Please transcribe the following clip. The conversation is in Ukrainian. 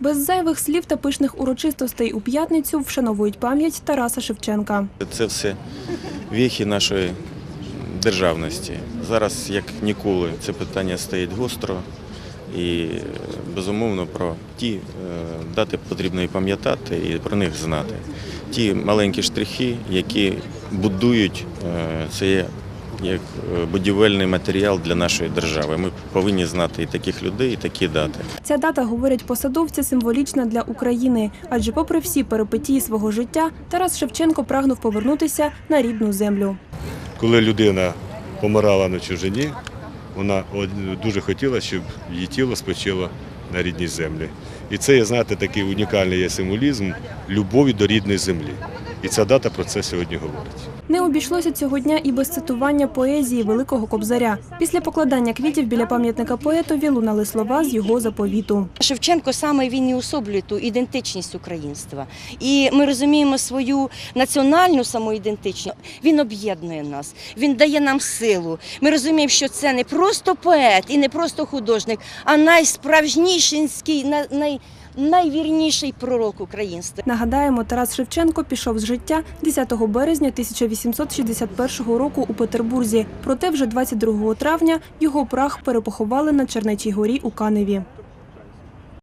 Без зайвих слів та пишних урочистостей у п'ятницю вшановують пам'ять Тараса Шевченка. Це все віхи нашої державності. Зараз, як ніколи, це питання стоїть гостро і безумовно про ті е, дати потрібно і пам'ятати, і про них знати. Ті маленькі штрихи, які будують е, це як е, будівельний матеріал для нашої держави. Ми повинні знати і таких людей, і такі дати. Ця дата, говорять посадовці, символічна для України, адже, попри всі перипетії свого життя, Тарас Шевченко прагнув повернутися на рідну землю. коли людина помирала на чужині, вона дуже хотіла, щоб її тіло спочило на рідній землі. І це, є, знаєте, такий унікальний є символізм любові до рідної землі. І ця дата про це сьогодні говорить. Не обійшлося цього дня і без цитування поезії Великого Кобзаря. Після покладання квітів біля пам'ятника поетові лунали слова з його заповіту. Шевченко саме він і особлює ту ідентичність українства. І ми розуміємо свою національну самоідентичність. Він об'єднує нас, він дає нам силу. Ми розуміємо, що це не просто поет і не просто художник, а найсправжнішинський, най, най, найвірніший пророк українства. Нагадаємо, Тарас Шевченко пішов з життя 10 березня 1861 року у Петербурзі. Проте вже 22 травня його прах перепоховали на Чернечій горі у Каневі.